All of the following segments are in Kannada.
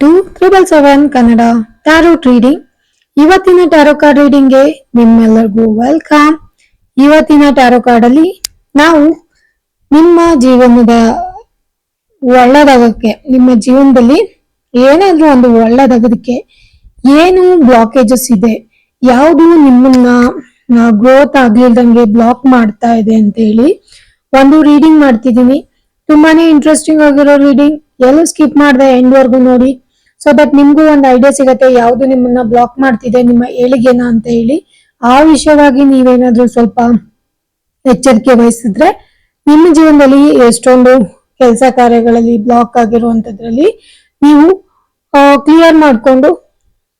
Two triple seven Kannada tarot reading ಇವತ್ತಿನ ಟ್ಯಾರೋ ಕಾರ್ಡ್ ರೀಡಿಂಗ್ಗೆ ನಿಮ್ಮೆಲ್ಲರಿಗೂ ವೆಲ್ಕಮ್ ಇವತ್ತಿನ ಟ್ಯಾರೋ ಕಾರ್ಡ್ ಅಲ್ಲಿ ನಾವು ನಿಮ್ಮ ಜೀವನದ ಒಳ್ಳೇದಾಗಕ್ಕೆ, ನಿಮ್ಮ ಜೀವನದಲ್ಲಿ ಏನಾದ್ರೂ ಒಂದು ಒಳ್ಳೇದಾಗೋದಕ್ಕೆ ಏನು ಬ್ಲಾಕೇಜಸ್ ಇದೆ, ಯಾವುದು ನಿಮ್ಮನ್ನ ಗ್ರೋತ್ ಆಗ್ಲಿಲ್ದಂಗೆ ಬ್ಲಾಕ್ ಮಾಡ್ತಾ ಇದೆ ಅಂತ ಹೇಳಿ ಒಂದು ರೀಡಿಂಗ್ ಮಾಡ್ತಿದ್ದೀನಿ. ತುಂಬಾನೇ ಇಂಟ್ರೆಸ್ಟಿಂಗ್ ಆಗಿರೋ ರೀಡಿಂಗ್ ಎಲ್ಲೂ ಸ್ಕಿಪ್ ಮಾಡದೆ ಎಂಡ್ ವರ್ಗು ನೋಡಿ. ಸೊ ದಟ್ ನಿಮ್ಗೂ ಒಂದು ಐಡಿಯಾ ಸಿಗತ್ತೆ, ಯಾವ್ದು ನಿಮ್ಮನ್ನ ಬ್ಲಾಕ್ ಮಾಡ್ತಿದೆ, ನಿಮ್ಮ ಏಳಿಗೆನ ಅಂತ ಹೇಳಿ. ಆ ವಿಷಯವಾಗಿ ನೀವೇನಾದ್ರೂ ಸ್ವಲ್ಪ ಎಚ್ಚರಿಕೆ ವಹಿಸಿದ್ರೆ ನಿಮ್ಮ ಜೀವನದಲ್ಲಿ ಎಷ್ಟೊಂದು ಕೆಲಸ ಕಾರ್ಯಗಳಲ್ಲಿ ಬ್ಲಾಕ್ ಆಗಿರುವಂತದ್ರಲ್ಲಿ ನೀವು ಕ್ಲಿಯರ್ ಮಾಡ್ಕೊಂಡು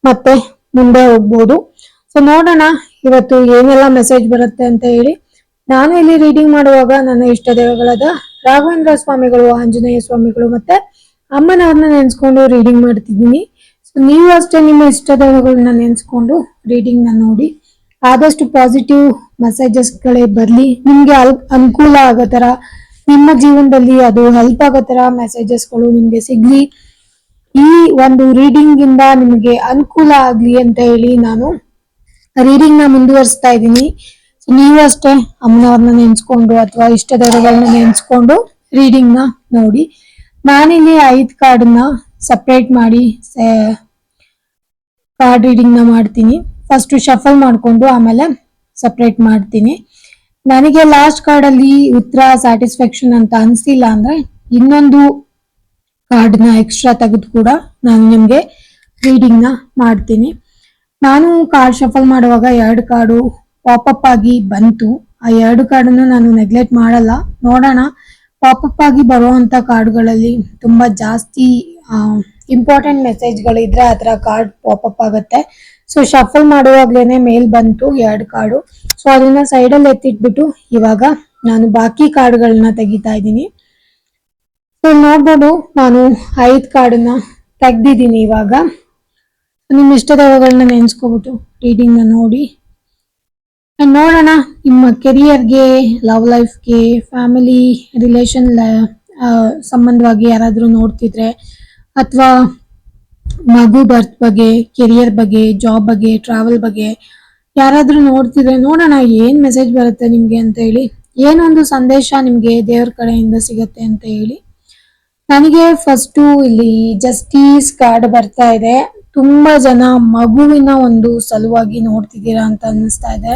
ಮತ್ತೆ ಮುಂದೆ ಹೋಗ್ಬೋದು. ಸೊ ನೋಡೋಣ ಇವತ್ತು ಏನೆಲ್ಲ ಮೆಸೇಜ್ ಬರುತ್ತೆ ಅಂತ ಹೇಳಿ. ನಾನು ಇಲ್ಲಿ ರೀಡಿಂಗ್ ಮಾಡುವಾಗ ನನ್ನ ಇಷ್ಟ ದೇವಗಳಾದ ರಾಘವೇಂದ್ರ ಸ್ವಾಮಿಗಳು, ಆಂಜನೇಯ ಸ್ವಾಮಿಗಳು ಮತ್ತೆ ಅಮ್ಮನವ್ರನ್ನ ನೆನೆಸ್ಕೊಂಡು ರೀಡಿಂಗ್ ಮಾಡ್ತಿದ್ದೀನಿ. ಸೊ ನೀವು ಅಷ್ಟೇ ನಿಮ್ಮ ಇಷ್ಟದೇವಗಳನ್ನ ನೆನೆಸ್ಕೊಂಡು ನ ನೋಡಿ. ಆದಷ್ಟು ಪಾಸಿಟಿವ್ ಮೆಸೇಜಸ್ಗಳೇ ಬರಲಿ. ನಿಮ್ಗೆ ಅನುಕೂಲ ಆಗೋ ತರ ನಿಮ್ಮ ಜೀವನದಲ್ಲಿ ಅದು ಹೆಲ್ಪ್ ಆಗೋ ತರ ಮೆಸೇಜಸ್ಗಳು ನಿಮ್ಗೆ ಸಿಗ್ಲಿ. ಈ ಒಂದು ರೀಡಿಂಗ್ ಇಂದ ನಿಮಗೆ ಅನುಕೂಲ ಆಗ್ಲಿ ಅಂತ ಹೇಳಿ ನಾನು ರೀಡಿಂಗ್ನ ಮುಂದುವರಿಸ್ತಾ ಇದ್ದೀನಿ. ನೀವು ಅಷ್ಟೇ ಅಮ್ಮನವ್ರನ್ನ ನೆನ್ಸ್ಕೊಂಡು ಅಥವಾ ಇಷ್ಟ ದೇವಗಳನ್ನ ನೆನ್ಸ್ಕೊಂಡು ರೀಡಿಂಗ್ನ ನೋಡಿ. ನಾನಿಲ್ಲಿ ಕಾರ್ಡ್ ಕಾರ್ಡ್ನ ಸಪ್ರೇಟ್ ಮಾಡಿ ಕಾರ್ಡ್ ರೀಡಿಂಗ್ನ ಮಾಡ್ತೀನಿ. ಫಸ್ಟ್ ಶಫಲ್ ಮಾಡ್ಕೊಂಡು ಆಮೇಲೆ ಸಪ್ರೇಟ್ ಮಾಡ್ತೀನಿ. ನನಗೆ ಲಾಸ್ಟ್ ಕಾರ್ಡ್ ಅಲ್ಲಿ ಉತ್ತರ ಸ್ಯಾಟಿಸ್ಫ್ಯಾಕ್ಷನ್ ಅಂತ ಅನಿಸಿಲ್ಲ ಅಂದ್ರೆ ಇನ್ನೊಂದು ಕಾರ್ಡ್ನ ಎಕ್ಸ್ಟ್ರಾ ತೆಗೆದು ಕೂಡ ನಾನು ನಿಮಗೆ ರೀಡಿಂಗ್ನ ಮಾಡ್ತೀನಿ. ನಾನು ಕಾರ್ಡ್ ಶಫಲ್ ಮಾಡುವಾಗ ಎರಡು ಕಾರ್ಡು ಪಾಪಪ್ ಆಗಿ ಬಂತು. ಆ ಎರಡು ಕಾರ್ಡನ್ನು ನಾನು ನೆಗ್ಲೆಕ್ಟ್ ಮಾಡಲ್ಲ. ನೋಡೋಣ ಪಾಪಪ್ ಆಗಿ ಬರುವಂತ ಕಾರ್ಡ್ಗಳಲ್ಲಿ ತುಂಬಾ ಜಾಸ್ತಿ ಇಂಪಾರ್ಟೆಂಟ್ ಮೆಸೇಜ್ಗಳಿದ್ರೆ ಆ ಥರ ಕಾರ್ಡ್ ಪಾಪಪ್ ಆಗುತ್ತೆ. ಸೊ ಶಫಲ್ ಮಾಡುವಾಗ್ಲೇನೆ ಮೇಲ್ ಬಂತು ಎರಡು ಕಾರ್ಡು ಸೊ ಅದನ್ನ ಸೈಡಲ್ಲಿ ಎತ್ತಿಟ್ಬಿಟ್ಟು ಇವಾಗ ನಾನು ಬಾಕಿ ಕಾರ್ಡ್ಗಳನ್ನ ತೆಗಿತಾ ಇದ್ದೀನಿ. ಸೊ ನೋಡ್ಬೋದು ನಾನು ಐದು ಕಾರ್ಡನ್ನ ತೆಗ್ದಿದ್ದೀನಿ ಇವಾಗ. ನಿಮ್ಮ ಇಷ್ಟದವಗಳನ್ನ ನೆನ್ಸ್ಕೊಬಿಟ್ಟು ರೀಡಿಂಗ್ನ ನೋಡಿ. ನೋಡೋಣ. ನಿಮ್ಮ ಕೆರಿಯರ್ಗೆ, ಲವ್ ಲೈಫ್ಗೆ, ಫ್ಯಾಮಿಲಿ ರಿಲೇಷನ್ ಸಂಬಂಧವಾಗಿ ಯಾರಾದರೂ ನೋಡ್ತಿದ್ರೆ ಅಥವಾ ಮಗು ಬರ್ತ್ ಬಗ್ಗೆ, ಕೆರಿಯರ್ ಬಗ್ಗೆ, ಜಾಬ್ ಬಗ್ಗೆ, ಟ್ರಾವೆಲ್ ಬಗ್ಗೆ ಯಾರಾದರೂ ನೋಡ್ತಿದ್ರೆ ನೋಡೋಣ, ಏನು ಮೆಸೇಜ್ ಬರುತ್ತೆ ನಿಮಗೆ ಅಂತ ಹೇಳಿ. ಏನೊಂದು ಸಂದೇಶ ನಿಮಗೆ ದೇವ್ರ ಕಡೆಯಿಂದ ಸಿಗತ್ತೆ ಅಂತ ಹೇಳಿ. ನನಗೆ ಫಸ್ಟು ಇಲ್ಲಿ ಜಸ್ಟೀಸ್ ಕಾರ್ಡ್ ಬರ್ತಾ ಇದೆ. ತುಂಬಾ ಜನ ಮಗುವಿನ ಒಂದು ಸಲುವಾಗಿ ನೋಡ್ತಿದ್ದೀರಾ ಅಂತ ಅನ್ನಿಸ್ತಾ ಇದೆ.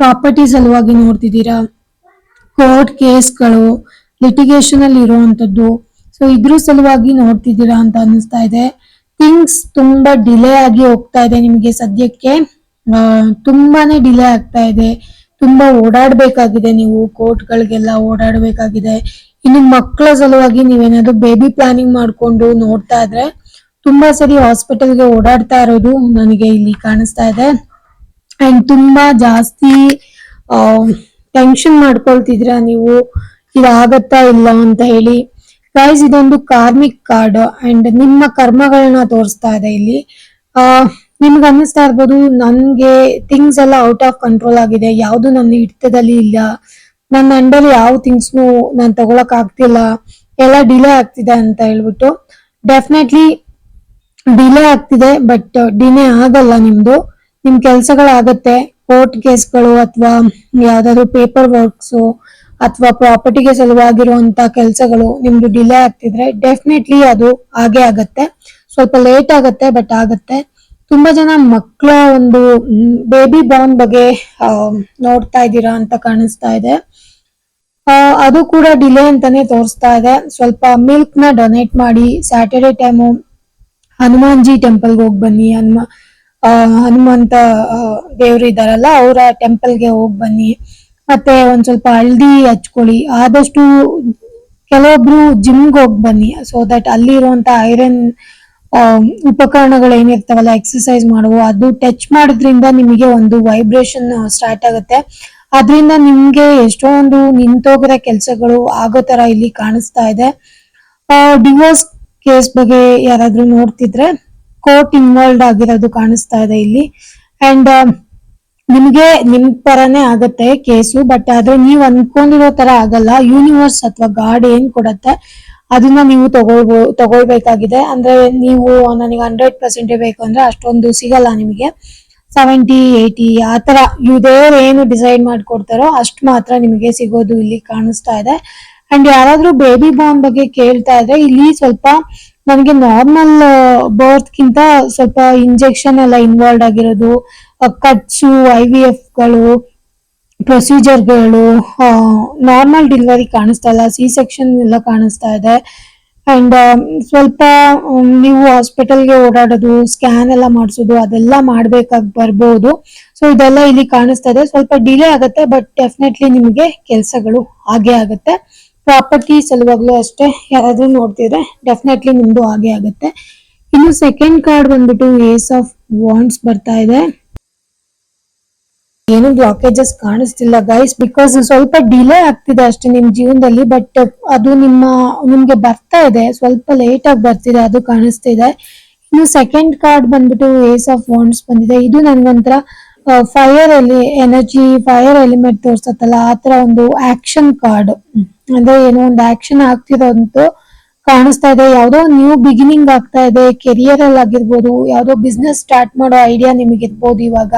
ಪ್ರಾಪರ್ಟಿ ಸಲುವಾಗಿ ನೋಡ್ತಿದ್ದೀರಾ? ಕೋರ್ಟ್ ಕೇಸ್ಗಳು ಲಿಟಿಗೇಷನ್ ಅಲ್ಲಿ ಇರುವಂತದ್ದು. ಸೊ ಇದ್ರ ಸಲುವಾಗಿ ನೋಡ್ತಿದ್ದೀರಾ ಅಂತ ಅನ್ನಿಸ್ತಾ ಇದೆ. ಥಿಂಗ್ಸ್ ತುಂಬಾ ಡಿಲೇ ಆಗಿ ಹೋಗ್ತಾ ಇದೆ ನಿಮಗೆ ಸದ್ಯಕ್ಕೆ. ತುಂಬಾನೇ ಡಿಲೇ ಆಗ್ತಾ ಇದೆ. ತುಂಬಾ ಓಡಾಡ್ಬೇಕಾಗಿದೆ ನೀವು ಕೋರ್ಟ್ಗಳಿಗೆಲ್ಲ ಓಡಾಡ್ಬೇಕಾಗಿದೆ. ಇನ್ನು ಮಕ್ಕಳ ಸಲುವಾಗಿ ನೀವೇನಾದ್ರು ಬೇಬಿ ಪ್ಲಾನಿಂಗ್ ಮಾಡ್ಕೊಂಡು ನೋಡ್ತಾ ಇದ್ರೆ ತುಂಬಾ ಸರಿ ಹಾಸ್ಪಿಟಲ್ಗೆ ಓಡಾಡ್ತಾ ಇರೋದು ನನಗೆ ಇಲ್ಲಿ ಕಾಣಿಸ್ತಾ ಇದೆ. ಅಂಡ್ ತುಂಬಾ ಜಾಸ್ತಿ ಟೆನ್ಷನ್ ಮಾಡ್ಕೊಳ್ತಿದ್ರ ನೀವು? ಇದಾಗತ್ತಾ ಇಲ್ಲ ಅಂತ ಹೇಳಿ. ಗೈಸ್ ಇದೊಂದು ಕಾರ್ಮಿಕ್ ಕಾರ್ಡ್ ಅಂಡ್ ನಿಮ್ಮ ಕರ್ಮಗಳನ್ನ ತೋರಿಸ್ತಾ ಇದೆ ಇಲ್ಲಿ. ಆ, ನಿಮ್ಗೆ ಅನ್ನಿಸ್ತಾ ಇರ್ಬೋದು, ನನ್ಗೆ ಥಿಂಗ್ಸ್ ಎಲ್ಲ ಔಟ್ ಆಫ್ ಕಂಟ್ರೋಲ್ ಆಗಿದೆ. ಯಾವುದು ನನ್ನ ಹಿಡಿತದಲ್ಲಿ ಇಲ್ಲ. ನನ್ನ ಅಂಡರ್ ಯಾವ ಥಿಂಗ್ಸ್ನು ನಾನು ತಗೊಳಕ್ ಆಗ್ತಿಲ್ಲ. ಎಲ್ಲ ಡಿಲೇ ಆಗ್ತಿದೆ ಅಂತ ಹೇಳ್ಬಿಟ್ಟು. ಡೆಫಿನೆಟ್ಲಿ ಡಿಲೇ ಆಗ್ತಿದೆ ಬಟ್ ಡಿಲೇ ಆಗಲ್ಲ ನಿಮ್ದು. ನಿಮ್ ಕೆಲ್ಸಗಳಾಗತ್ತೆ ಕೋರ್ಟ್ ಕೇಸ್ಗಳು ಅಥವಾ ಯಾವ್ದಾದ್ರು ಪೇಪರ್ ವರ್ಕ್ಸ್ ಅಥವಾ ಪ್ರಾಪರ್ಟಿಗೆ ಸಲುವಾಗಿರುವಂತ ಕೆಲಸಗಳು ನಿಮ್ದು ಡಿಲೇ ಆಗ್ತಿದ್ರೆ ಡೆಫಿನೆಟ್ಲಿ ಅದು ಹಾಗೆ ಆಗತ್ತೆ. ಸ್ವಲ್ಪ ಲೇಟ್ ಆಗತ್ತೆ ಬಟ್ ಆಗತ್ತೆ. ತುಂಬಾ ಜನ ಮಕ್ಕಳ ಒಂದು ಬೇಬಿ ಬಾರ್ನ್ ಬಗ್ಗೆ ನೋಡ್ತಾ ಇದ್ದೀರಾ ಅಂತ ಕಾಣಿಸ್ತಾ ಇದೆ. ಅದು ಕೂಡ ಡಿಲೇ ಅಂತಾನೆ ತೋರಿಸ್ತಾ ಇದೆ. ಸ್ವಲ್ಪ ಮಿಲ್ಕ್ನ ಡೊನೇಟ್ ಮಾಡಿ ಸ್ಯಾಟರ್ಡೆ ಟೈಮು ಹನುಮಾನ್ಜಿ ಟೆಂಪಲ್ಗೆ ಹೋಗಿ ಬನ್ನಿ, ಹನುಮ ಹನುಮಂತ ದೇವ್ರು ಇದಾರಲ್ಲ, ಅವರ ಟೆಂಪಲ್ಗೆ ಹೋಗಿ ಬನ್ನಿ. ಮತ್ತೆ ಒಂದ್ ಸ್ವಲ್ಪ ಹಳ್ದಿ ಹಚ್ಕೊಳ್ಳಿ. ಆದಷ್ಟು ಕೆಲವೊಬ್ರು ಜಿಮ್ಗೆ ಹೋಗಿ ಬನ್ನಿ. ಸೊ ದಟ್ ಅಲ್ಲಿ ಇರುವಂತ ಐರನ್ ಉಪಕರಣಗಳು ಏನಿರ್ತಾವಲ್ಲ ಎಕ್ಸಸೈಸ್ ಮಾಡುವ, ಅದು ಟಚ್ ಮಾಡೋದ್ರಿಂದ ನಿಮಗೆ ಒಂದು ವೈಬ್ರೇಷನ್ ಸ್ಟಾರ್ಟ್ ಆಗುತ್ತೆ. ಅದರಿಂದ ನಿಮ್ಗೆ ಎಷ್ಟೊಂದು ನಿಂತೋಗಿರೋ ಕೆಲಸಗಳು ಆಗೋ ತರ ಇಲ್ಲಿ ಕಾಣಿಸ್ತಾ ಇದೆ. ಡಿವೋರ್ಸ್ ಕೇಸ್ ಬಗ್ಗೆ ಯಾರಾದ್ರೂ ನೋಡ್ತಿದ್ರೆ ಕೋರ್ಟ್ ಇನ್ವಾಲ್ವ್ ಆಗಿರೋದು ಕಾಣಿಸ್ತಾ ಇದೆ ಇಲ್ಲಿ. ಅಂಡ್ ನಿಮ್ಗೆ ನಿಮ್ ತರಾನೇ ಆಗತ್ತೆ ಕೇಸು, ಬಟ್ ಆದ್ರೆ ನೀವ್ ಅನ್ಕೊಂಡಿರೋ ತರ ಆಗಲ್ಲ. ಯೂನಿವರ್ಸ್ ಅಥವಾ ಗಾಡ್ ಏನ್ ಕೊಡತ್ತೆ ಅದನ್ನ ನೀವು ತಗೊಳ್ಬೋ, ತಗೊಳ್ಬೇಕಾಗಿದೆ. ಅಂದ್ರೆ ನೀವು ನನಗೆ ಹಂಡ್ರೆಡ್ ಪರ್ಸೆಂಟ್ ಬೇಕು ಅಂದ್ರೆ ಅಷ್ಟೊಂದು ಸಿಗಲ್ಲ ನಿಮಗೆ. ಸೆವೆಂಟಿ, ಏಯ್ಟಿ, ಆ ತರ ಇದೇವ್ರು ಏನು ಡಿಸೈಡ್ ಮಾಡ್ಕೊಡ್ತಾರೋ ಅಷ್ಟು ಮಾತ್ರ ನಿಮಗೆ ಸಿಗೋದು ಇಲ್ಲಿ ಕಾಣಿಸ್ತಾ ಇದೆ. ಅಂಡ್ ಯಾರಾದ್ರೂ ಬೇಬಿ ಬಾರ್ನ್ ಬಗ್ಗೆ ಕೇಳ್ತಾ ಇದ್ರೆ ಇಲ್ಲಿ ಸ್ವಲ್ಪ ನನಗೆ ನಾರ್ಮಲ್ ಬರ್ತ್ ಗಿಂತ ಸ್ವಲ್ಪ ಇಂಜೆಕ್ಷನ್ ಎಲ್ಲ ಇನ್ವಾಲ್ವ್ ಆಗಿರೋದು ಕಟ್ಸು ಐ ವಿ ಎಫ್ಗಳು ಪ್ರೊಸೀಜರ್ಗಳು ನಾರ್ಮಲ್ ಡೆಲಿವರಿ ಕಾಣಿಸ್ತಾ ಇಲ್ಲ ಸಿ ಸೆಕ್ಷನ್ ಎಲ್ಲ ಕಾಣಿಸ್ತಾ ಇದೆ. ಅಂಡ್ ಸ್ವಲ್ಪ ನೀವು ಹಾಸ್ಪಿಟಲ್ಗೆ ಓಡಾಡೋದು ಸ್ಕ್ಯಾನ್ ಎಲ್ಲ ಮಾಡಿಸೋದು, ಅದೆಲ್ಲ ಮಾಡ್ಬೇಕಾಗಿ ಬರ್ಬೋದು. ಸೊ ಇದೆಲ್ಲ ಇಲ್ಲಿ ಕಾಣಿಸ್ತಾ ಇದೆ. ಸ್ವಲ್ಪ ಡಿಲೇ ಆಗುತ್ತೆ ಬಟ್ ಡೆಫಿನೆಟ್ಲಿ ನಿಮಗೆ ಕೆಲಸಗಳು ಹಾಗೆ ಆಗುತ್ತೆ. ಪ್ರಾಪರ್ಟಿ ಸಲುವಾಗ್ಲೂ ಅಷ್ಟೇ, ಯಾರಾದ್ರೂ ನೋಡ್ತಿದ್ರೆ ಡೆಫಿನೆಟ್ಲಿ ನಿಮ್ದು ಹಾಗೆ ಆಗುತ್ತೆ. ಇನ್ನು ಸೆಕೆಂಡ್ ಕಾರ್ಡ್ ಬಂದ್ಬಿಟ್ಟು ಏಸ್ ಆಫ್ ವಾಂಡ್ಸ್ ಬರ್ತಾ ಇದೆ. ಏನು ಬ್ಲಾಕೇಜಸ್ ಕಾಣಿಸ್ತಿಲ್ಲ ಗೈಸ್ ಬಿಕಾಸ್ ಸ್ವಲ್ಪ ಡಿಲೇ ಆಗ್ತಿದೆ ಅಷ್ಟೇ ನಿಮ್ ಜೀವನದಲ್ಲಿ ಬಟ್ ಅದು ನಿಮ್ಮ, ನಿಮ್ಗೆ ಬರ್ತಾ ಇದೆ, ಸ್ವಲ್ಪ ಲೇಟ್ ಆಗಿ ಬರ್ತಿದೆ, ಅದು ಕಾಣಿಸ್ತಿದೆ. ಇನ್ನು ಸೆಕೆಂಡ್ ಕಾರ್ಡ್ ಬಂದ್ಬಿಟ್ಟು ಏಸ್ ಆಫ್ ವಾಂಡ್ಸ್ ಬಂದಿದೆ. ಇದು ನನ್ಗೊಂಥರ ಫೈರ್ ಅಲ್ಲಿ ಎನರ್ಜಿ ಫೈರ್ ಎಲಿಮೆಂಟ್ ತೋರಿಸತ್ತಲ್ಲ, ಆ ತರ ಒಂದು ಆಕ್ಷನ್ ಕಾರ್ಡ್ ಅಂದ್ರೆ ಏನೋ ಒಂದು ಆಕ್ಷನ್ ಆಗ್ತಿರೋದು ಕಾಣಿಸ್ತಾ ಇದೆ. ಯಾವ್ದೋ ನ್ಯೂ ಬಿಗಿನಿಂಗ್ ಆಗ್ತಾ ಇದೆ. ಕೆರಿಯರ್ ಅಲ್ಲಿ ಆಗಿರ್ಬೋದು, ಯಾವ್ದೋ ಬಿಸ್ನೆಸ್ ಸ್ಟಾರ್ಟ್ ಮಾಡೋ ಐಡಿಯಾ ನಿಮಗೆ ಇರ್ಬೋದು ಇವಾಗ.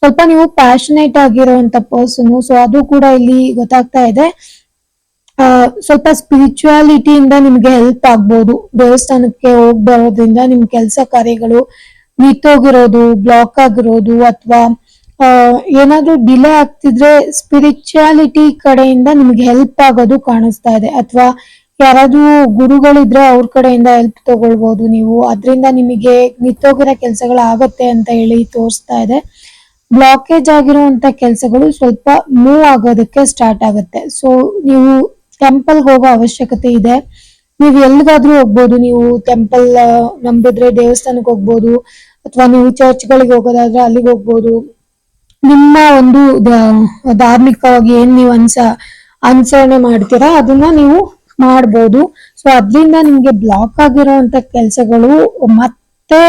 ಸ್ವಲ್ಪ ನೀವು ಪ್ಯಾಷನೇಟ್ ಆಗಿರುವಂತ ಪರ್ಸನ್ ಸೊ ಅದು ಕೂಡ ಇಲ್ಲಿ ಗೊತ್ತಾಗ್ತಾ ಇದೆ. ಸ್ವಲ್ಪ ಸ್ಪಿರಿಚುವಾಲಿಟಿಯಿಂದ ನಿಮ್ಗೆ ಹೆಲ್ಪ್ ಆಗ್ಬೋದು. ದೇವಸ್ಥಾನಕ್ಕೆ ಹೋಗ್ ಬರೋದ್ರಿಂದ ನಿಮ್ ಕೆಲಸ ಕಾರ್ಯಗಳು ನಿಂತೋಗಿರೋದು ಬ್ಲಾಕ್ ಆಗಿರೋದು ಅಥವಾ ಏನಾದ್ರೂ ಡಿಲೇ ಆಗ್ತಿದ್ರೆ ಸ್ಪಿರಿಚುಯಾಲಿಟಿ ಕಡೆಯಿಂದ ನಿಮ್ಗೆ ಹೆಲ್ಪ್ ಆಗೋದು ಕಾಣಿಸ್ತಾ ಇದೆ. ಅಥವಾ ಯಾರಾದ್ರೂ ಗುರುಗಳಿದ್ರೆ ಅವ್ರ ಕಡೆಯಿಂದ ಹೆಲ್ಪ್ ತಗೊಳ್ಬಹುದು ನೀವು. ಅದರಿಂದ ನಿಮಗೆ ನಿಂತೋಗಿರೋ ಕೆಲಸಗಳು ಆಗತ್ತೆ ಅಂತ ಹೇಳಿ ತೋರಿಸ್ತಾ ಇದೆ. ಬ್ಲಾಕೇಜ್ ಆಗಿರುವಂತ ಕೆಲಸಗಳು ಸ್ವಲ್ಪ ಮೂವ್ ಆಗೋದಕ್ಕೆ ಸ್ಟಾರ್ಟ್ ಆಗುತ್ತೆ. ಸೊ ನೀವು ಟೆಂಪಲ್ ಹೋಗೋ ಅವಶ್ಯಕತೆ ಇದೆ. ನೀವು ಎಲ್ಲಿಗಾದ್ರೂ ಹೋಗ್ಬೋದು. ನೀವು ಟೆಂಪಲ್ ನಂಬಿದ್ರೆ ದೇವಸ್ಥಾನಕ್ಕೆ ಹೋಗ್ಬೋದು. ಅಥವಾ ನೀವು ಚರ್ಚ್ ಗಳಿಗೆ ಹೋಗೋದಾದ್ರೆ ಅಲ್ಲಿಗೆ ಹೋಗ್ಬೋದು. ನಿಮ್ಮ ಒಂದು ಧಾರ್ಮಿಕವಾಗಿ ಏನ್ ನೀವು ಅನ್ಸ, ಅನುಸರಣೆ ಮಾಡ್ತೀರಾ, ಅದನ್ನ ನೀವು ಮಾಡ್ಬೋದು. ಸೊ ಅದರಿಂದ ನಿಮ್ಗೆ ಬ್ಲಾಕ್ ಆಗಿರುವಂತ ಕೆಲಸಗಳು ಮತ್ತೆ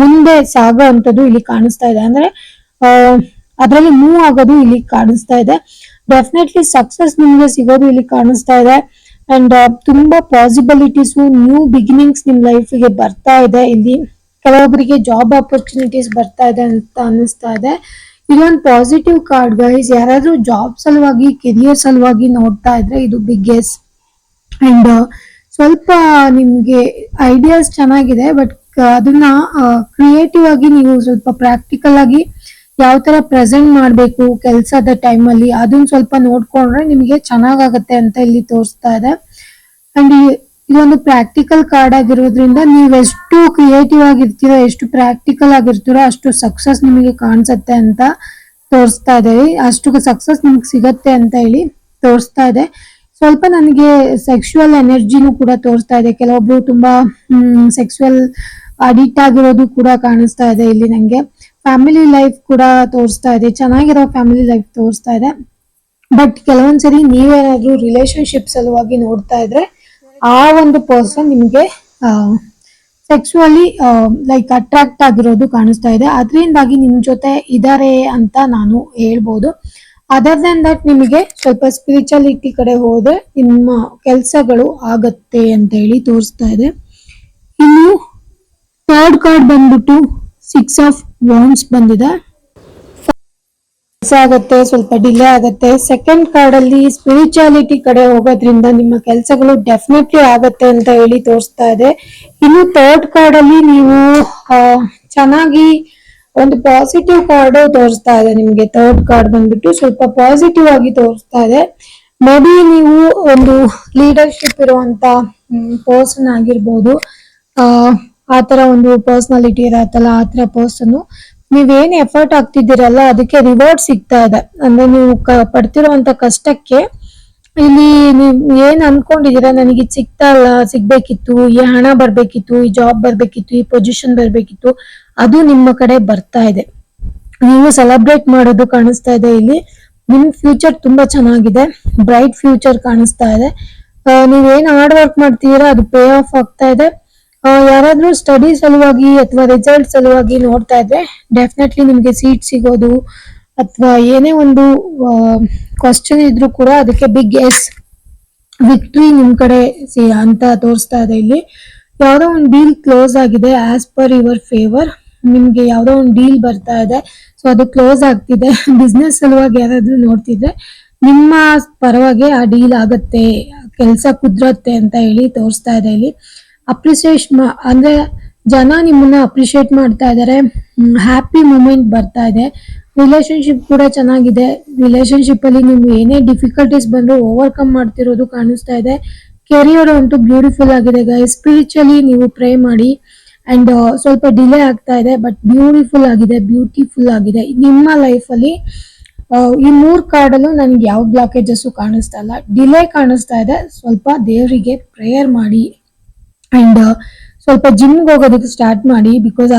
ಮುಂದೆ ಸಾಗೋ ಅಂತದ್ದು ಇಲ್ಲಿ ಕಾಣಿಸ್ತಾ ಇದೆ. ಅಂದ್ರೆ ಅದರಲ್ಲಿ ಮೂವ್ ಆಗೋದು ಇಲ್ಲಿ ಕಾಣಿಸ್ತಾ ಇದೆ. ಡೆಫಿನೆಟ್ಲಿ ಸಕ್ಸಸ್ ನಿಮ್ಗೆ ಸಿಗೋದು ಇಲ್ಲಿ ಕಾಣಿಸ್ತಾ ಇದೆ. ಅಂಡ್ ತುಂಬಾ ಪಾಸಿಬಿಲಿಟೀಸು ನ್ಯೂ ಬಿಗಿನಿಂಗ್ಸ್ ನಿಮ್ ಲೈಫಿಗೆ ಬರ್ತಾ ಇದೆ ಇಲ್ಲಿ. ಕೆಲವೊಬ್ಬರಿಗೆ ಜಾಬ್ ಆಪರ್ಚುನಿಟೀಸ್ ಬರ್ತಾ ಇದೆ ಅಂತ ಅನ್ನಿಸ್ತಾ ಇದೆ. ಇದೊಂದು ಪಾಸಿಟಿವ್ ಕಾರ್ಡ್ ಗೈಸ್ ಯಾರಾದರೂ ಜಾಬ್ ಸಲುವಾಗಿ ಕೆರಿಯರ್ ಸಲುವಾಗಿ ನೋಡ್ತಾ ಇದ್ರೆ ಇದು ಬಿಗ್ಗೆಸ್ಟ್ ಅಂಡ್ ಸ್ವಲ್ಪ ನಿಮ್ಗೆ ಐಡಿಯಾಸ್ ಚೆನ್ನಾಗಿದೆ ಬಟ್ ಅದನ್ನ ಕ್ರಿಯೇಟಿವ್ ಆಗಿ ನೀವು ಸ್ವಲ್ಪ ಪ್ರಾಕ್ಟಿಕಲ್ ಆಗಿ ಯಾವ ತರ ಪ್ರೆಸೆಂಟ್ ಮಾಡಬೇಕು ಕೆಲಸದ ಟೈಮಲ್ಲಿ ಅದನ್ನ ಸ್ವಲ್ಪ ನೋಡ್ಕೊಂಡ್ರೆ ನಿಮಗೆ ಚೆನ್ನಾಗಾಗತ್ತೆ ಅಂತ ಇಲ್ಲಿ ತೋರಿಸ್ತಾ ಇದೆ. ಅಂಡ್ ಇದೊಂದು ಪ್ರಾಕ್ಟಿಕಲ್ ಕಾರ್ಡ್ ಆಗಿರೋದ್ರಿಂದ ನೀವು ಎಷ್ಟು ಕ್ರಿಯೇಟಿವ್ ಆಗಿರ್ತೀರೋ, ಎಷ್ಟು ಪ್ರಾಕ್ಟಿಕಲ್ ಆಗಿರ್ತೀರೋ ಅಷ್ಟು ಸಕ್ಸಸ್ ನಿಮಗೆ ಕಾಣಿಸುತ್ತೆ ಅಂತ ತೋರಿಸ್ತಾ ಇದೆ. ಅಷ್ಟು ಸಕ್ಸಸ್ ನಿಮ್ಗೆ ಸಿಗತ್ತೆ ಅಂತ ಹೇಳಿ ತೋರಿಸ್ತಾ ಇದೆ. ಸ್ವಲ್ಪ ನನಗೆ ಸೆಕ್ಶುವಲ್ ಎನರ್ಜಿನೂ ಕೂಡ ತೋರಿಸ್ತಾ ಇದೆ. ಕೆಲವೊಬ್ರು ತುಂಬಾ ಸೆಕ್ಷುವಲ್ ಅಡಿಕ್ಟ್ ಆಗಿರೋದು ಕೂಡ ಕಾಣಿಸ್ತಾ ಇದೆ ಇಲ್ಲಿ ನಂಗೆ. ಫ್ಯಾಮಿಲಿ ಲೈಫ್ ಕೂಡ ತೋರಿಸ್ತಾ ಇದೆ. ಚೆನ್ನಾಗಿರೋ ಫ್ಯಾಮಿಲಿ ಲೈಫ್ ತೋರಿಸ್ತಾ ಇದೆ. ಬಟ್ ಕೆಲವೊಂದ್ಸರಿ ನೀವೇನಾದ್ರೂ ರಿಲೇಶನ್ಶಿಪ್ ಸಲುವಾಗಿ ನೋಡ್ತಾ ಇದ್ರೆ ಆ ಒಂದು ಪರ್ಸನ್ ನಿಮಗೆ ಸೆಕ್ಸುವಲಿ ಲೈಕ್ ಅಟ್ರಾಕ್ಟ್ ಆಗಿರೋದು ಕಾಣಿಸ್ತಾ ಇದೆ. ಅದರಿಂದಾಗಿ ನಿಮ್ಮ ಜೊತೆ ಇದಾರೆ ಅಂತ ನಾನು ಹೇಳ್ಬೋದು. ಅದರ್ ದನ್ ದಟ್ ನಿಮಗೆ ಸ್ವಲ್ಪ ಸ್ಪಿರಿಚುಯಾಲಿಟಿ ಕಡೆ ಹೋದ್ರೆ ನಿಮ್ಮ ಕೆಲಸಗಳು ಆಗತ್ತೆ ಅಂತ ಹೇಳಿ ತೋರಿಸ್ತಾ ಇದೆ. ಇನ್ನು ಥರ್ಡ್ ಕಾರ್ಡ್ ಬಂದ್ಬಿಟ್ಟು ಸಿಕ್ಸ್ ಆಫ್ ವಾಂಡ್ಸ್ ಬಂದಿದೆ. ಕೆಲಸ ಆಗತ್ತೆ, ಸ್ವಲ್ಪ ಡಿಲೇ ಆಗತ್ತೆ. ಸೆಕೆಂಡ್ ಕಾರ್ಡ್ ಅಲ್ಲಿ ಸ್ಪಿರಿಚುಯಾಲಿಟಿ ಕಡೆ ಹೋಗೋದ್ರಿಂದ ನಿಮ್ಮ ಕೆಲಸಗಳು ಡೆಫಿನೆಟ್ಲಿ ಆಗತ್ತೆ ಅಂತ ಹೇಳಿ ತೋರಿಸ್ತಾ ಇದೆ. ಇನ್ನು ಥರ್ಡ್ ಕಾರ್ಡ್ ಅಲ್ಲಿ ನೀವು ಚೆನ್ನಾಗಿ ಒಂದು ಪಾಸಿಟಿವ್ ಕಾರ್ಡ್ ತೋರಿಸ್ತಾ ಇದೆ ನಿಮ್ಗೆ. ಥರ್ಡ್ ಕಾರ್ಡ್ ಬಂದ್ಬಿಟ್ಟು ಸ್ವಲ್ಪ ಪಾಸಿಟಿವ್ ಆಗಿ ತೋರಿಸ್ತಾ ಇದೆ. ಮೇಬಿ ನೀವು ಒಂದು ಲೀಡರ್ಶಿಪ್ ಇರುವಂತ ಪರ್ಸನ್ ಆಗಿರ್ಬೋದು. ಆ ತರ ಒಂದು ಪರ್ಸನಾಲಿಟಿ ಇರತ್ತಲ್ಲ, ಆ ತರ ಪರ್ಸನ್ ನೀವೇನ್ ಎಫರ್ಟ್ ಆಗ್ತಿದ್ದೀರಲ್ಲ ಅದಕ್ಕೆ ರಿವಾರ್ಡ್ ಸಿಗ್ತಾ ಇದೆ. ಅಂದ್ರೆ ನೀವು ಕ- ಪಡ್ತಿರುವಂತ ಕಷ್ಟಕ್ಕೆ ಇಲ್ಲಿ ನೀವು ಏನ್ ಅನ್ಕೊಂಡಿದೀರಾ ನನಗೆ ಸಿಗ್ತಾ ಇಲ್ಲ, ಸಿಗ್ಬೇಕಿತ್ತು, ಈ ಹಣ ಬರ್ಬೇಕಿತ್ತು, ಈ ಜಾಬ್ ಬರ್ಬೇಕಿತ್ತು, ಈ ಪೊಸಿಷನ್ ಬರ್ಬೇಕಿತ್ತು, ಅದು ನಿಮ್ಮ ಕಡೆ ಬರ್ತಾ ಇದೆ. ನೀವು ಸೆಲೆಬ್ರೇಟ್ ಮಾಡೋದು ಕಾಣಿಸ್ತಾ ಇದೆ ಇಲ್ಲಿ. ನಿಮ್ ಫ್ಯೂಚರ್ ತುಂಬಾ ಚೆನ್ನಾಗಿದೆ ಬ್ರೈಟ್ ಫ್ಯೂಚರ್ ಕಾಣಿಸ್ತಾ ಇದೆ. ನೀವೇನ್ ಹಾರ್ಡ್ ವರ್ಕ್ ಮಾಡ್ತೀರಾ, ಅದು ಪೇ ಆಫ್ ಆಗ್ತಾ ಇದೆ. ಯಾರಾದ್ರೂ ಸ್ಟಡಿ ಸಲುವಾಗಿ ಅಥವಾ ರಿಸಲ್ಟ್ ಸಲುವಾಗಿ ನೋಡ್ತಾ ಇದ್ರೆ ಡೆಫಿನೆಟ್ಲಿ ನಿಮ್ಗೆ ಸೀಟ್ ಸಿಗೋದು, ಅಥವಾ ಏನೇ ಒಂದು ಕ್ವಶನ್ ಇದ್ರೂ ಕೂಡ ಅದಕ್ಕೆ ಬಿಗ್ ಎಸ್ ವಿಕ್ಟ್ರಿ ನಿಮ್ ಕಡೆ ಅಂತ ತೋರಿಸ್ತಾ ಇದೆ ಇಲ್ಲಿ. ಯಾವ್ದೋ ಒಂದು ಡೀಲ್ ಕ್ಲೋಸ್ ಆಗಿದೆ ಆಸ್ ಪರ್ ಯುವರ್ ಫೇವರ್ ನಿಮ್ಗೆ ಯಾವ್ದೋ ಒಂದು ಡೀಲ್ ಬರ್ತಾ ಇದೆ ಸೊ ಅದು ಕ್ಲೋಸ್ ಆಗ್ತಿದೆ. ಬಿಸ್ನೆಸ್ ಸಲುವಾಗಿ ಯಾರಾದ್ರೂ ನೋಡ್ತಿದ್ರೆ, ನಿಮ್ಮ ಪರವಾಗಿ ಆ ಡೀಲ್ ಆಗತ್ತೆ, ಕೆಲಸ ಕುದ್ರತ್ತೆ ಅಂತ ಹೇಳಿ ತೋರಿಸ್ತಾ ಇದೆ ಇಲ್ಲಿ. ಅಪ್ರಿಸಿಯೇಟ್ ಅಂದರೆ ಜನ ನಿಮ್ಮನ್ನ ಅಪ್ರಿಷಿಯೇಟ್ ಮಾಡ್ತಾ ಇದ್ದಾರೆ ಹ್ಯಾಪಿ ಮೂಮೆಂಟ್ ಬರ್ತಾ ಇದೆ. ರಿಲೇಶನ್ಶಿಪ್ ಕೂಡ ಚೆನ್ನಾಗಿದೆ. ರಿಲೇಶನ್ಶಿಪ್ ಅಲ್ಲಿ ನಿಮ್ಗೆ ಏನೇ ಡಿಫಿಕಲ್ಟೀಸ್ ಬಂದರೂ ಓವರ್ಕಮ್ ಮಾಡ್ತಿರೋದು ಕಾಣಿಸ್ತಾ ಇದೆ. ಕೆರಿಯರ್ ಅಂತೂ ಬ್ಯೂಟಿಫುಲ್ ಆಗಿದೆ ಗೈ ಸ್ಪಿರಿಚುಲಿ ನೀವು ಪ್ರೇ ಮಾಡಿ. ಅಂಡ್ ಸ್ವಲ್ಪ ಡಿಲೇ ಆಗ್ತಾ ಇದೆ ಬಟ್ ಬ್ಯೂಟಿಫುಲ್ ಆಗಿದೆ ಬ್ಯೂಟಿಫುಲ್ ಆಗಿದೆ. ನಿಮ್ಮ ಲೈಫಲ್ಲಿ ಆ, ಈ ಮೂರು ಕಾರ್ಡಲ್ಲೂ ನನ್ಗೆ ಯಾವ ಬ್ಲಾಕೇಜಸ್ಸು ಕಾಣಿಸ್ತಾ ಇಲ್ಲ. ಡಿಲೇ ಕಾಣಿಸ್ತಾ ಇದೆ. ಸ್ವಲ್ಪ ದೇವರಿಗೆ ಪ್ರೇಯರ್ ಮಾಡಿ. ಅಂಡ್ ಸ್ವಲ್ಪ ಜಿಮ್ಗೆ ಹೋಗೋದಕ್ಕೆ ಸ್ಟಾರ್ಟ್ ಮಾಡಿ ಬಿಕಾಸ್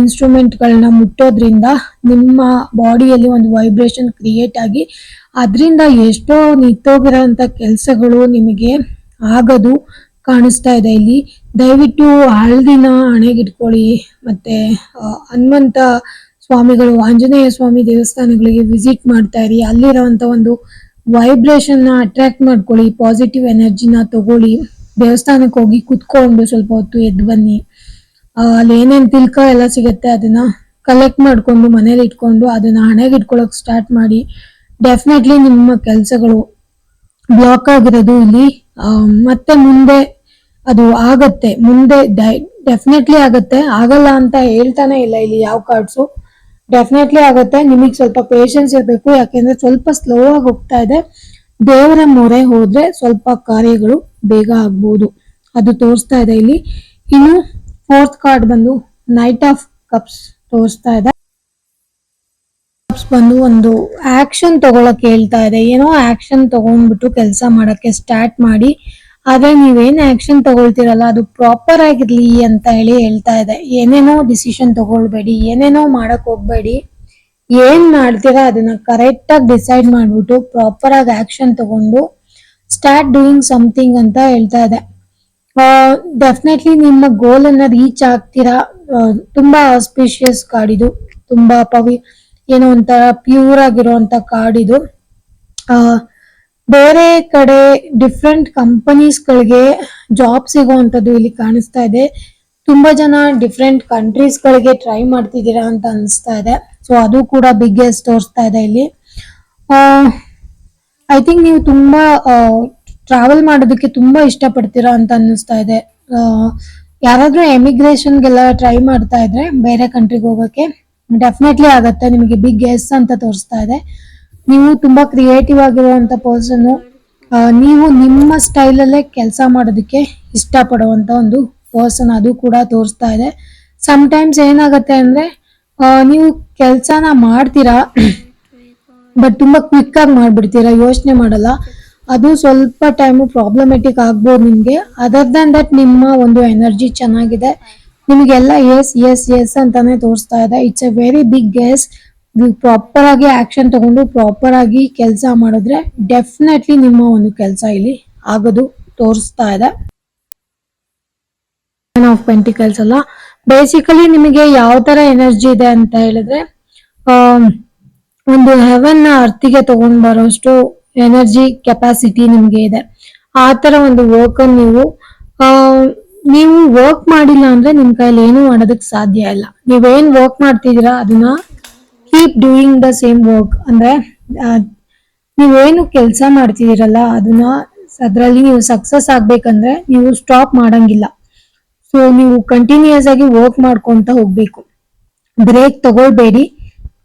ಇನ್ಸ್ಟ್ರೂಮೆಂಟ್ ಗಳನ್ನ ಮುಟ್ಟೋದ್ರಿಂದ ನಿಮ್ಮ ಬಾಡಿಯಲ್ಲಿ ಒಂದು ವೈಬ್ರೇಷನ್ ಕ್ರಿಯೇಟ್ ಆಗಿ, ಅದರಿಂದ ಎಷ್ಟೋ ನಿಂತೋಗಿರೋಂಥ ಕೆಲಸಗಳು ನಿಮಗೆ ಆಗೋದು ಕಾಣಿಸ್ತಾ ಇದೆ. ಇಲ್ಲಿ ದಯವಿಟ್ಟು ಹಳದಿನ ಹಣೆಗಿಟ್ಕೊಳ್ಳಿ, ಮತ್ತೆ ಹನುಮಂತ ಸ್ವಾಮಿಗಳು, ಆಂಜನೇಯ ಸ್ವಾಮಿ ದೇವಸ್ಥಾನಗಳಿಗೆ ವಿಸಿಟ್ ಮಾಡ್ತಾ ಇರಿ. ಅಲ್ಲಿರುವಂತ ಒಂದು ವೈಬ್ರೇಷನ್ನ ಅಟ್ರಾಕ್ಟ್ ಮಾಡ್ಕೊಳ್ಳಿ ಪಾಸಿಟಿವ್ ಎನರ್ಜಿನ ತಗೊಳ್ಳಿ. ದೇವಸ್ಥಾನಕ್ಕೆ ಹೋಗಿ ಕುತ್ಕೊಂಡು ಸ್ವಲ್ಪ ಹೊತ್ತು ಎದ್ದು ಬನ್ನಿ. ಅಲ್ಲಿ ಏನೇನು ತಿಲ್ಕ ಎಲ್ಲ ಸಿಗುತ್ತೆ ಅದನ್ನ ಕಲೆಕ್ಟ್ ಮಾಡ್ಕೊಂಡು ಮನೇಲಿ ಇಟ್ಕೊಂಡು ಅದನ್ನ ಹಣೆಗೆ ಇಟ್ಕೊಳಕ್ ಸ್ಟಾರ್ಟ್ ಮಾಡಿ. ಡೆಫಿನೆಟ್ಲಿ ನಿಮ್ಮ ಕೆಲಸಗಳು ಬ್ಲಾಕ್ ಆಗಿರೋದು ಇಲ್ಲಿ. ಮತ್ತೆ ಮುಂದೆ ಅದು ಆಗತ್ತೆ. ಮುಂದೆ ಡೆಫಿನೆಟ್ಲಿ ಆಗತ್ತೆ. ಆಗಲ್ಲ ಅಂತ ಹೇಳ್ತಾನೆ ಇಲ್ಲ ಇಲ್ಲಿ ಯಾವ ಕಾರ್ಡ್ಸು ಡೆಫಿನೆಟ್ಲಿ ಆಗುತ್ತೆ. ನಿಮಗೆ ಸ್ವಲ್ಪ ಪೇಷನ್ಸ್ ಇರಬೇಕು. ಯಾಕೆಂದ್ರೆ ಸ್ವಲ್ಪ ಸ್ಲೋ ಆಗಿ ಹೋಗ್ತಾ ಇದೆ. ದೇವರ ಮೊರೆ ಹೋದ್ರೆ ಸ್ವಲ್ಪ ಕಾರ್ಯಗಳು ಬೇಗ ಆಗ್ಬೋದು. ಅದು ತೋರಿಸ್ತಾ ಇದೆ ಇಲ್ಲಿ. ಇನ್ನು ಫೋರ್ತ್ ಕಾರ್ಡ್ ಬಂದು ನೈಟ್ ಆಫ್ ಕಪ್ಸ್ ತೋರಿಸ್ತಾ ಇದೆ. ಕಪ್ಸ್ ಬಂದು ಒಂದು ಆಕ್ಷನ್ ತಗೊಳಕ್ ಹೇಳ್ತಾ ಇದೆ. ಏನೋ ಆಕ್ಷನ್ ತಗೊಂಡ್ಬಿಟ್ಟು ಕೆಲಸ ಮಾಡಕ್ಕೆ ಸ್ಟಾರ್ಟ್ ಮಾಡಿ. ಆದ್ರೆ ನೀವೇನ್ ಆಕ್ಷನ್ ತಗೊಳ್ತಿರಲ್ಲ, ಅದು ಪ್ರಾಪರ್ ಆಗಿರ್ಲಿ ಅಂತ ಹೇಳಿ ಹೇಳ್ತಾ ಇದೆ. ಏನೇನೋ ಡಿಸಿಷನ್ ತಗೊಳ್ಬೇಡಿ, ಏನೇನೋ ಮಾಡಕ್ ಹೋಗ್ಬೇಡಿ. ಏನ್ ಮಾಡ್ತೀರಾ ಅದನ್ನ ಕರೆಕ್ಟ್ ಆಗಿ ಡಿಸೈಡ್ ಮಾಡ್ಬಿಟ್ಟು ಪ್ರಾಪರ್ ಆಗಿ ಆಕ್ಷನ್ ತಗೊಂಡು ಸ್ಟಾರ್ಟ್ ಡೂಯಿಂಗ್ ಸಮಥಿಂಗ್ ಅಂತ ಹೇಳ್ತಾ ಇದೆ. ಡೆಫಿನೆಟ್ಲಿ ನಿಮ್ಮ ಗೋಲ್ ಅನ್ನ ರೀಚ್ ಆಗ್ತೀರಾ? ತುಂಬಾ ಆಸ್ಪಿಷಿಯಸ್ ಕಾರ್ಡ್ ಇದು. ತುಂಬಾ ಪವಿ ಏನೋ ಒಂಥರ ಪ್ಯೂರ್ ಆಗಿರುವಂತ ಕಾರ್ಡ್ ಇದು. ಆ, ಬೇರೆ ಕಡೆ ಡಿಫ್ರೆಂಟ್ ಕಂಪನೀಸ್ ಗಳಿಗೆ ಜಾಬ್ ಸಿಗುವಂತದ್ದು ಇಲ್ಲಿ ಕಾಣಿಸ್ತಾ ಇದೆ. ತುಂಬಾ ಜನ ಡಿಫ್ರೆಂಟ್ ಕಂಟ್ರೀಸ್ ಗಳಿಗೆ ಟ್ರೈ ಮಾಡ್ತಿದ್ದೀರಾ ಅಂತ ಅನಿಸ್ತಾ ಇದೆ. ಸೊ ಅದು ಕೂಡ ಬಿಗ್ಗೆಸ್ಟ್ ತೋರಿಸ್ತಾ ಇದೆ ಇಲ್ಲಿ. ಐ ಥಿಂಕ್ ನೀವು ತುಂಬಾ ಟ್ರಾವೆಲ್ ಮಾಡೋದಕ್ಕೆ ತುಂಬಾ ಇಷ್ಟಪಡ್ತೀರಾ ಅಂತ ಅನ್ನಿಸ್ತಾ ಇದೆ. ಯಾರಾದ್ರೂ ಎಮಿಗ್ರೇಷನ್ಗೆಲ್ಲ ಟ್ರೈ ಮಾಡ್ತಾ ಇದ್ರೆ ಬೇರೆ ಕಂಟ್ರಿಗೆ ಹೋಗೋಕೆ ಡೆಫಿನೆಟ್ಲಿ ಆಗತ್ತೆ. ನಿಮಗೆ ಬಿಗ್ ಎಸ್ ಅಂತ ತೋರಿಸ್ತಾ ಇದೆ. ನೀವು ತುಂಬಾ ಕ್ರಿಯೇಟಿವ್ ಆಗಿರುವಂತ ಪರ್ಸನ್ ನೀವು ನಿಮ್ಮ ಸ್ಟೈಲಲ್ಲೇ ಕೆಲಸ ಮಾಡೋದಕ್ಕೆ ಇಷ್ಟಪಡುವಂತ ಒಂದು ಪರ್ಸನ್ ಅದು ಕೂಡ ತೋರಿಸ್ತಾ ಇದೆ. ಟೈಮ್ಸ್ ಏನಾಗುತ್ತೆ ಅಂದ್ರೆ ನೀವು ಕೆಲಸನ ಮಾಡ್ತೀರಾ? ಬಟ್ ತುಂಬಾ ಕ್ವಿಕ್ ಆಗಿ ಮಾಡಿಬಿಡ್ತೀರಾ? ಯೋಚನೆ ಮಾಡಲ್ಲ. ಅದು ಸ್ವಲ್ಪ ಟೈಮ್ ಪ್ರಾಬ್ಲಮೆಟಿಕ್ ಆಗ್ಬೋದು ನಿಮಗೆ. ಅದರ್ ದನ್ ದಟ್ ನಿಮ್ಮ ಒಂದು ಎನರ್ಜಿ ಚೆನ್ನಾಗಿದೆ. ನಿಮಗೆಲ್ಲ ಎಸ್ ಎಸ್ ಎಸ್ ಅಂತಾನೆ ತೋರಿಸ್ತಾ ಇದೆ. It's a very big yes proper ಆಗಿ ಆಕ್ಷನ್ ತಗೊಂಡು ಪ್ರಾಪರ್ ಆಗಿ ಕೆಲಸ ಮಾಡಿದ್ರೆ ಡೆಫಿನೆಟ್ಲಿ ನಿಮ್ಮ ಒಂದು ಕೆಲಸ ಇಲ್ಲಿ ಆಗೋದು ತೋರಿಸ್ತಾ ಇದೆ. ಆಫ್ ಪೆಂಟಿಕಲ್ಸ್ ಅಲ್ಲ. ಬೇಸಿಕಲಿ ನಿಮಗೆ ಯಾವ ತರ ಎನರ್ಜಿ ಇದೆ ಅಂತ ಹೇಳಿದ್ರೆ ಒಂದು ಹೆವನ್ನ ಅರ್ತಿಗೆ ತಗೊಂಡ್ ಬರೋಷ್ಟು ಎನರ್ಜಿ ಕೆಪಾಸಿಟಿ ನಿಮ್ಗೆ ಇದೆ. ಆ ತರ ಒಂದು ವರ್ಕ್ ನೀವು ನೀವು ವರ್ಕ್ ಮಾಡಿಲ್ಲ ಅಂದ್ರೆ ನಿಮ್ ಕೈಯಲ್ಲಿ ಏನು ಮಾಡೋದಕ್ಕೆ ಸಾಧ್ಯ ಇಲ್ಲ. ನೀವೇನ್ ವರ್ಕ್ ಮಾಡ್ತಿದ್ದೀರಾ, ಅದನ್ನ keep doing the same work ಅಂದ್ರೆ ನೀವೇನು ಕೆಲಸ ಮಾಡ್ತಿದ್ದೀರಲ್ಲ, ಅದನ್ನ ಅದ್ರಲ್ಲಿ ನೀವು ಸಕ್ಸಸ್ ಆಗ್ಬೇಕಂದ್ರೆ ನೀವು ಸ್ಟಾಪ್ ಮಾಡಂಗಿಲ್ಲ. ಸೊ ನೀವು ಕಂಟಿನ್ಯೂಸ್ ಆಗಿ ವರ್ಕ್ ಮಾಡ್ಕೊಂತ ಹೋಗ್ಬೇಕು. ಬ್ರೇಕ್ ತಗೊಳ್ಬೇಡಿ.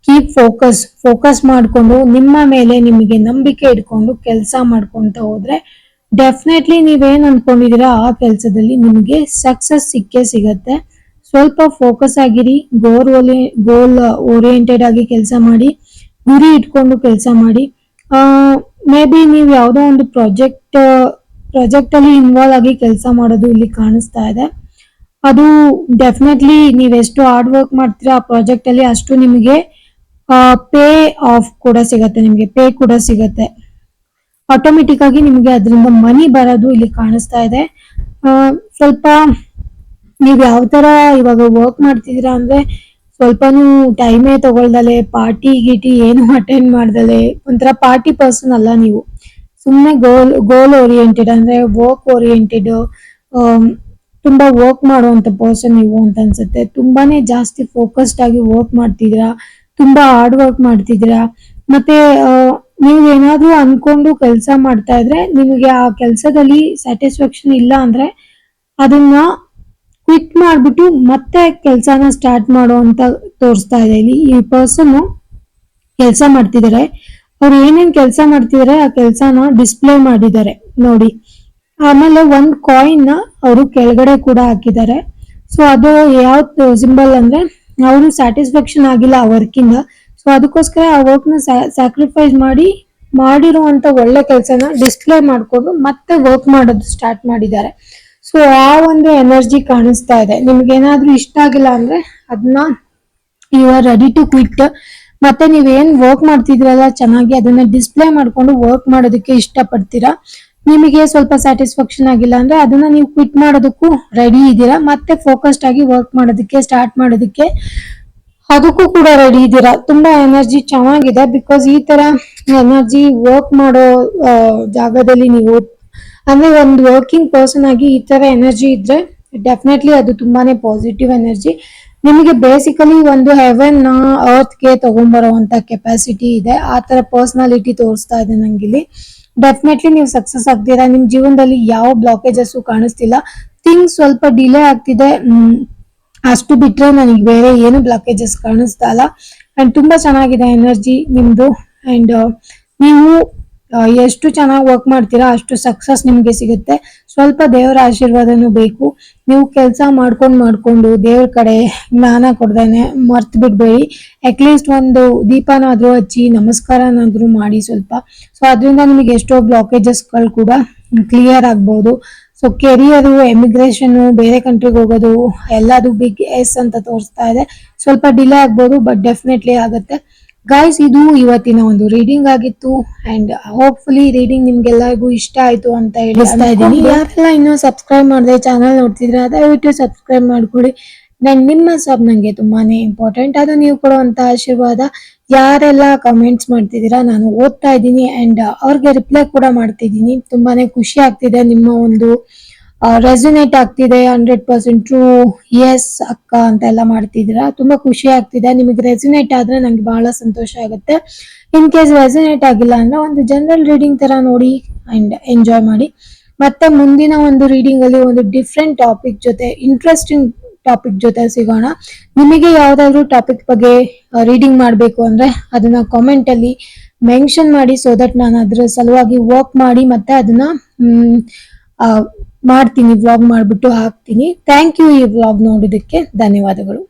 ಕೀಪ್ ಫೋಕಸ್ ಫೋಕಸ್ ಮಾಡಿಕೊಂಡು ನಿಮ್ಮ ಮೇಲೆ ನಿಮಗೆ ನಂಬಿಕೆ ಇಟ್ಕೊಂಡು ಕೆಲಸ ಮಾಡ್ಕೊಂತ ಹೋದ್ರೆ ಡೆಫಿನೆಟ್ಲಿ ನೀವೇನ್ ಅನ್ಕೊಂಡಿದೀರಾ ಆ ಕೆಲಸದಲ್ಲಿ ನಿಮಗೆ ಸಕ್ಸಸ್ ಸಿಕ್ಕೇ ಸಿಗತ್ತೆ. ಸ್ವಲ್ಪ ಫೋಕಸ್ ಆಗಿರಿ. ಗೋಲ್ ಓಲಿ ಗೋಲ್ ಓರಿಯೆಂಟೆಡ್ ಆಗಿ ಕೆಲಸ ಮಾಡಿ. ಗುರಿ ಇಟ್ಕೊಂಡು ಕೆಲಸ ಮಾಡಿ. ಮೇ ಬಿ ನೀವು ಯಾವುದೋ ಒಂದು ಪ್ರಾಜೆಕ್ಟ್ ಪ್ರಾಜೆಕ್ಟ್ ಅಲ್ಲಿ ಇನ್ವಾಲ್ವ್ ಆಗಿ ಕೆಲಸ ಮಾಡೋದು ಇಲ್ಲಿ ಕಾಣಿಸ್ತಾ ಇದೆ. ಅದು ಡೆಫಿನೆಟ್ಲಿ ಎಷ್ಟು ಹಾರ್ಡ್ ವರ್ಕ್ ಮಾಡ್ತೀರಾ ಆ ಪ್ರಾಜೆಕ್ಟ್ ಅಲ್ಲಿ ಅಷ್ಟು ನಿಮಗೆ ಪೇ ಆಫ್ ಕೂಡ ಸಿಗತ್ತೆ, ನಿಮಗೆ ಪೇ ಕೂಡ ಸಿಗತ್ತೆ. ಆಟೋಮೆಟಿಕ್ ಆಗಿ ನಿಮಗೆ ಅದರಿಂದ ಮನಿ ಬರೋದು ಇಲ್ಲಿ ಕಾಣಿಸ್ತಾ ಇದೆ. ಸ್ವಲ್ಪ ನೀವು ಯಾವ ತರ ಇವಾಗ ವರ್ಕ್ ಮಾಡ್ತಿದ್ದೀರಾ ಅಂದ್ರೆ ಸ್ವಲ್ಪನೂ ಟೈಮೇ ತಗೊಳ್ದಲೆ ಪಾರ್ಟಿ ಗೀಟಿ ಏನು ಅಟೆಂಡ್ ಮಾಡ್ದಲೆ, ಒಂಥರ ಪಾರ್ಟಿ ಪರ್ಸನ್ ಅಲ್ಲ ನೀವು. ಸುಮ್ಮನೆ ಗೋಲ್ ಗೋಲ್ ಓರಿಯೆಂಟೆಡ್ ಅಂದ್ರೆ ವರ್ಕ್ ಓರಿಯೆಂಟೆಡ್ ತುಂಬಾ ವರ್ಕ್ ಮಾಡುವಂತ ಪರ್ಸನ್ ನೀವು ಅಂತ ಅನ್ಸುತ್ತೆ. ತುಂಬಾನೇ ಜಾಸ್ತಿ ಫೋಕಸ್ಡ್ ಆಗಿ ವರ್ಕ್ ಮಾಡ್ತಿದ್ದೀರಾ, ತುಂಬಾ ಹಾರ್ಡ್ ವರ್ಕ್ ಮಾಡ್ತಿದ್ದೀರಾ. ಮತ್ತೆ ನೀವು ಏನಾದ್ರೂ ಅನ್ಕೊಂಡು ಕೆಲಸ ಮಾಡ್ತಾ ಇದ್ರೆ ನಿಮಗೆ ಆ ಕೆಲಸದಲ್ಲಿ ಸ್ಯಾಟಿಸ್ಫ್ಯಾಕ್ಷನ್ ಇಲ್ಲ ಅಂದ್ರೆ ಅದನ್ನ ಕ್ವಿಟ್ ಮಾಡ್ಬಿಟ್ಟು ಮತ್ತೆ ಕೆಲಸನ ಸ್ಟಾರ್ಟ್ ಮಾಡೋ ಅಂತ ತೋರಿಸ್ತಾ ಇದೆ. ಇಲ್ಲಿ ಈ ಪರ್ಸನ್ ಕೆಲಸ ಮಾಡ್ತಿದ್ದಾರೆ. ಅವ್ರು ಏನೇನ್ ಕೆಲಸ ಮಾಡ್ತಿದ್ದಾರೆ ಆ ಕೆಲಸನ ಡಿಸ್ಪ್ಲೇ ಮಾಡಿದ್ದಾರೆ. ನೋಡಿ. ಆಮೇಲೆ ಒಂದು ಕಾಯಿನ್ ಅವರು ಕೆಳಗಡೆ ಕೂಡ ಹಾಕಿದ್ದಾರೆ. ಸೊ ಅದು ಯಾವ ಸಿಂಬಲ್ ಅಂದ್ರೆ ಅವರು ಸ್ಯಾಟಿಸ್ಫ್ಯಾಕ್ಷನ್ ಆಗಿಲ್ಲ ಆ ವರ್ಕಿಂದ ಸೊ ಅದಕ್ಕೋಸ್ಕರ ಆ ವರ್ಕ್ನ ಸ್ಯಾಕ್ರಿಫೈಸ್ ಮಾಡಿ, ಮಾಡಿರುವಂತ ಒಳ್ಳೆ ಕೆಲಸನ ಡಿಸ್ಪ್ಲೇ ಮಾಡ್ಕೊಂಡು ಮತ್ತೆ ವರ್ಕ್ ಮಾಡೋದು ಸ್ಟಾರ್ಟ್ ಮಾಡಿದ್ದಾರೆ. ಸೊ ಆ ಒಂದು ಎನರ್ಜಿ ಕಾಣಿಸ್ತಾ ಇದೆ. ನಿಮ್ಗೆ ಏನಾದ್ರೂ ಇಷ್ಟ ಆಗಿಲ್ಲ ಅಂದ್ರೆ ಅದನ್ನ you are ready to quit ಮತ್ತೆ ನೀವೇನ್ ವರ್ಕ್ ಮಾಡ್ತಿದ್ರಲ್ಲ ಚೆನ್ನಾಗಿ, ಅದನ್ನ ಡಿಸ್ಪ್ಲೇ ಮಾಡ್ಕೊಂಡು ವರ್ಕ್ ಮಾಡೋದಕ್ಕೆ ಇಷ್ಟಪಡ್ತೀರಾ? ನಿಮಗೆ ಸ್ವಲ್ಪ ಸ್ಯಾಟಿಸ್ಫ್ಯಾಕ್ಷನ್ ಆಗಿಲ್ಲ ಅಂದ್ರೆ ಅದನ್ನ ನೀವು ಕ್ವಿಟ್ ಮಾಡೋದಕ್ಕೂ ರೆಡಿ ಇದ್ದೀರಾ. ಮತ್ತೆ ಫೋಕಸ್ಡ್ ಆಗಿ ವರ್ಕ್ ಮಾಡೋದಕ್ಕೆ ಸ್ಟಾರ್ಟ್ ಮಾಡೋದಕ್ಕೆ ಅದಕ್ಕೂ ಕೂಡ ರೆಡಿ ಇದ್ದೀರಾ. ತುಂಬಾ ಎನರ್ಜಿ ಚೆನ್ನಾಗಿದೆ ಬಿಕಾಸ್ ಈ ತರ ಎನರ್ಜಿ ವರ್ಕ್ ಮಾಡೋ ಜಾಗದಲ್ಲಿ ನೀವು ಅಂದ್ರೆ ಒಂದು ವರ್ಕಿಂಗ್ ಪರ್ಸನ್ ಆಗಿ ಈ ತರ ಎನರ್ಜಿ ಇದ್ರೆ ಡೆಫಿನೆಟ್ಲಿ ಅದು ತುಂಬಾನೇ ಪಾಸಿಟಿವ್ ಎನರ್ಜಿ ನಿಮಗೆ ಬೇಸಿಕಲಿ ಒಂದು ಹೆವೆನ್ ಅರ್ತ್ಗೆ ತಗೊಂಡ್ಬರುವಂತ ಕೆಪಾಸಿಟಿ ಇದೆ. ಆ ತರ ಪರ್ಸನಾಲಿಟಿ ತೋರಿಸ್ತಾ ಇದೆ ನಂಗಿಲ್ಲಿ. ಡೆಫಿನೆಟ್ಲಿ ನೀವು ಸಕ್ಸಸ್ ಆಗ್ತೀರಾ. ನಿಮ್ ಜೀವನದಲ್ಲಿ ಯಾವ ಬ್ಲಾಕೇಜಸ್ ಕಾಣಿಸ್ತಿಲ್ಲ. ಥಿಂಗ್ಸ್ ಸ್ವಲ್ಪ ಡಿಲೇ ಆಗ್ತಿದೆ. ಅಷ್ಟು ಬಿಟ್ರೆ ನನಗೆ ಬೇರೆ ಏನು ಬ್ಲಾಕೇಜಸ್ ಕಾಣಿಸ್ತಾ ಇಲ್ಲ. ಅಂಡ್ ತುಂಬಾ ಚೆನ್ನಾಗಿದೆ ಎನರ್ಜಿ ನಿಮ್ದು. ಅಂಡ್ ನೀವು ಎಷ್ಟು ಚೆನ್ನಾಗಿ ವರ್ಕ್ ಮಾಡ್ತೀರಾ, ಅಷ್ಟು ಸಕ್ಸಸ್ ನಿಮಗೆ ಸಿಗುತ್ತೆ. ಸ್ವಲ್ಪ ದೇವರ ಆಶೀರ್ವಾದನೂ ಬೇಕು. ನೀವು ಕೆಲಸ ಮಾಡ್ಕೊಂಡು ಮಾಡ್ಕೊಂಡು ದೇವ್ರ ಕಡೆ ಜ್ಞಾನ ಕೊಡ್ದೇನೆ ಮರ್ತು ಬಿಡ್ಬೇಡಿ. ಅಟ್ಲೀಸ್ಟ್ ಒಂದು ದೀಪನಾದರೂ ಹಚ್ಚಿ ನಮಸ್ಕಾರನಾದರೂ ಮಾಡಿ ಸ್ವಲ್ಪ. ಸೊ ಅದರಿಂದ ನಿಮಗೆ ಎಷ್ಟೋ ಬ್ಲಾಕೇಜಸ್ಗಳು ಕೂಡ ಕ್ಲಿಯರ್ ಆಗ್ಬೋದು. ಸೊ ಕೆರಿಯರು ಎಮಿಗ್ರೇಷನ್ ಬೇರೆ ಕಂಟ್ರಿಗೆ ಹೋಗೋದು, ಎಲ್ಲದು ಬಿಗ್ ಎಸ್ ಅಂತ ತೋರಿಸ್ತಾ ಇದೆ. ಸ್ವಲ್ಪ ಡಿಲೇ ಆಗ್ಬೋದು ಬಟ್ ಡೆಫಿನೆಟ್ಲಿ ಆಗುತ್ತೆ. ಗೈಸ್ ಇದು ಇವತ್ತಿನ ಒಂದು ರೀಡಿಂಗ್ ಆಗಿತ್ತು ಅಂಡ್ ಹೋಪ್ಫುಲಿ ರೀಡಿಂಗ್ ನಿಮ್ಗೆಲ್ಲರಿಗೂ ಇಷ್ಟ ಆಯ್ತು ಅಂತ ಹೇಳಿಸ್ತಾ ಇದ್ದೀನಿ ಯಾರೆಲ್ಲ ಇನ್ನೂ ಸಬ್ಸ್ಕ್ರೈಬ್ ಮಾಡಿದೆ ಚಾನಲ್ ನೋಡ್ತಿದ್ರೆ ದಯವಿಟ್ಟು ಸಬ್ಸ್ಕ್ರೈಬ್ ಮಾಡ್ಕೊಳ್ಳಿ ನಂಗೆ ನಿಮ್ಮ ಸಬ್ ನಂಗೆ ತುಂಬಾನೇ ಇಂಪಾರ್ಟೆಂಟ್ ಅದು ನೀವು ಕೊಡುವಂತ ಆಶೀರ್ವಾದ. ಯಾರೆಲ್ಲ ಕಮೆಂಟ್ಸ್ ಮಾಡ್ತಿದ್ದೀರಾ ನಾನು ಓದ್ತಾ ಇದ್ದೀನಿ ಅಂಡ್ ಅವ್ರಿಗೆ ರಿಪ್ಲೈ ಕೂಡ ಮಾಡ್ತಿದ್ದೀನಿ. ತುಂಬಾನೇ ಖುಷಿ ಆಗ್ತಿದೆ ನಿಮ್ಮ ಒಂದು ರೆಸೊನೇಟ್ ಆಗ್ತಿದೆ ಹಂಡ್ರೆಡ್ ಪರ್ಸೆಂಟ್ ಟ್ರೂ ಎಸ್ ಅಕ್ಕ ಅಂತ ಎಲ್ಲ ಮಾಡ್ತಿದ್ದೀರಾ? ತುಂಬಾ ಖುಷಿ ಆಗ್ತಿದೆ. ನಿಮಗೆ ರೆಸೊನೇಟ್ ಆದ್ರೆ ನಂಗೆ ಬಹಳ ಸಂತೋಷ ಆಗುತ್ತೆ. ಇನ್ ಕೇಸ್ ರೆಸೊನೇಟ್ ಆಗಿಲ್ಲ ಅಂದ್ರೆ ಒಂದು ಜನರಲ್ ರೀಡಿಂಗ್ ತರ ನೋಡಿ ಅಂಡ್ ಎಂಜಾಯ್ ಮಾಡಿ. ಮತ್ತೆ ಮುಂದಿನ ಒಂದು ರೀಡಿಂಗ್ ಅಲ್ಲಿ ಒಂದು ಡಿಫ್ರೆಂಟ್ ಟಾಪಿಕ್ ಜೊತೆ ಇಂಟ್ರೆಸ್ಟಿಂಗ್ ಟಾಪಿಕ್ ಜೊತೆ ಸಿಗೋಣ. ನಿಮಗೆ ಯಾವ್ದಾದ್ರು ಟಾಪಿಕ್ ಬಗ್ಗೆ ರೀಡಿಂಗ್ ಮಾಡಬೇಕು ಅಂದ್ರೆ ಅದನ್ನ ಕಾಮೆಂಟ್ ಅಲ್ಲಿ ಮೆನ್ಷನ್ ಮಾಡಿ ಸೋ ದಟ್ ನಾನು ಅದ್ರ ಸಲುವಾಗಿ ವರ್ಕ್ ಮಾಡಿ ಮತ್ತೆ ಅದನ್ನ ಮಾಡ್ತೀನಿ ವ್ಲಾಗ್ ಮಾಡ್ಬಿಟ್ಟು ಹಾಕ್ತೀನಿ. ಥ್ಯಾಂಕ್ ಯು ಈ ವ್ಲಾಗ್ ನೋಡಿದ್ದಕ್ಕೆ. ಧನ್ಯವಾದಗಳು.